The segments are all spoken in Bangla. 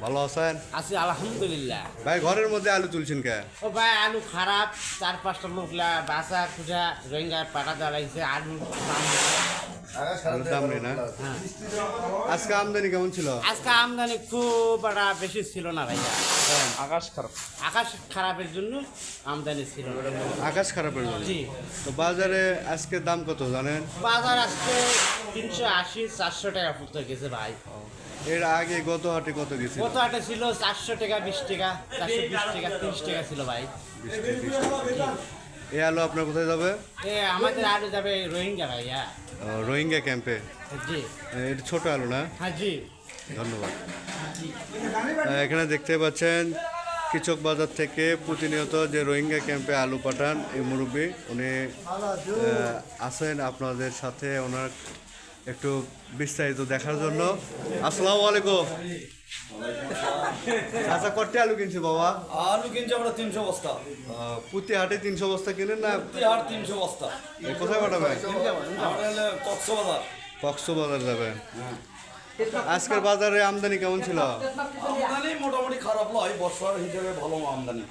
ভালো আছেন? আছি আলহামদুলিল্লাহ। ভাই ঘরের মধ্যে আলু তুলছেন কে? ও ভাই আলু খারাপ চার পাঁচটা লোকলা বাসা খুঁজা রোহিঙ্গা পাটা দাঁড়াইছে আলু দাম নেই না? হ্যাঁ। আজকে আমদানি কেমন ছিল? আজকে আমদানি খুব একটা বেশি ছিল না ভাইয়া। আকাশ খারাপ। আকাশ খারাপের জন্য আমদানি ছিল আকাশ খারাপের জন্য? জি। তো বাজারে আজকে দাম কত জানেন? বাজার আজকে তিনশো আশি চারশো টাকা ফুটতে গেছে ভাই। এর আগে গত হাটে কত গেছিল? কত আটা ছিল চারশো টাকা বিশ টাকা চারশো বিশ টাকা তিরিশ টাকা ছিল ভাই। এই আলু আপনার কোথায় যাবে? এ আমাদের আলু যাবে রোহিঙ্গা ভাইয়া। রোহিঙ্গা ক্যাম্পে? এটা ছোট আলো না? হ্যাঁ ধন্যবাদ। এখানে দেখতে পাচ্ছেন কৃষক বাজার থেকে প্রতিনিয়ত যে রোহিঙ্গা ক্যাম্পে আলু পাঠান এই মুরব্বী উনি আসেন আছেন আপনাদের সাথে ওনার একটু বিস্তারিত দেখার জন্য। আসসালামু আলাইকুম। আচ্ছা কটে আলু কিনছি বাবা? আলু কিনছি আমরা তিনশো বস্তা। প্রতি হাটে তিনশো বস্তা কিনেন না? আর তিনশো বস্তা। কোথায় পাঠাবেন? কক্সবাজার। কক্সবাজার যাবেন আজকের বাজারে আমদানি কেমন ছিল? আমদানি মোটামুটি খারাপ নয় বর্ষার হিসেবে ভালো আমদানি।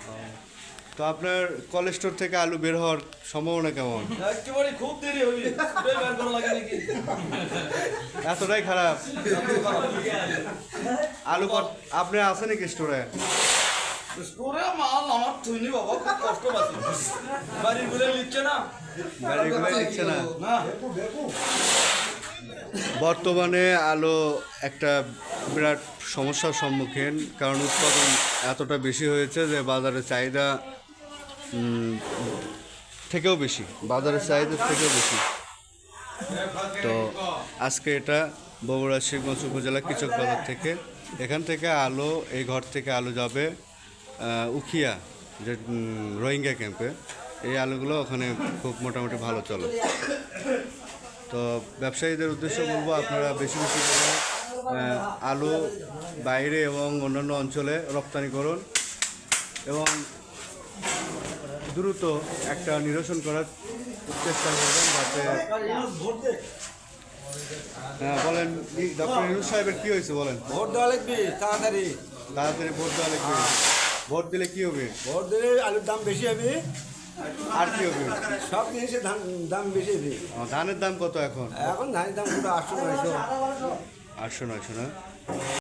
তো আপনার কলেজ স্টোর থেকে আলু বের হওয়ার সম্ভাবনা কেমন? একেবারে খুব দেরি হবি এতটাই খারাপ। আলু আপনি আছেন নাকি স্টোরে স্টোরে মাল আমার থুইনি বাবা খুব কষ্ট পাচ্ছি। বাড়ি ঘুরে নিচ্ছে না। নিচ্ছে না? না। বর্তমানে আলু একটা বিরাট সমস্যার সম্মুখীন কারণ উৎপাদন এতটা বেশি হয়েছে যে বাজারে চাহিদা থেকেও বেশি, বাজারের চাহিদার থেকেও বেশি। তো আজকে এটা বগুড়া শিবগঞ্জ উপজেলা কৃষক বাজার থেকে। এখান থেকে আলু, এই ঘর থেকে আলু যাবে উখিয়া, যে রোহিঙ্গা ক্যাম্পে এই আলুগুলো ওখানে খুব মোটামুটি ভালো চলে। তো ব্যবসায়ীদের উদ্দেশ্য বলব, আপনারা বেশি বেশি করে আলু বাইরে এবং অন্যান্য অঞ্চলে রপ্তানি করুন। এবং দ্রুত একটা নিরসন করার চেষ্টা করবেন যাতে হ্যাঁ বলেন ডক্টর ইনুস সাহেবের কি হয়েছে বলেন? ভোট দেওয়া লাগবে তাড়াতাড়ি। তাড়াতাড়ি ভোট দেওয়া লাগবে। ভোট দিলে কি হবে? ভোট দিলে আলুর দাম বেশি হবে। আর কি হবে? সব জিনিসের দাম দাম বেশি হবে। ধানের দাম কত এখন? এখন ধানের দাম পুরো আটশো নয়শো। আটশো নয়শো না?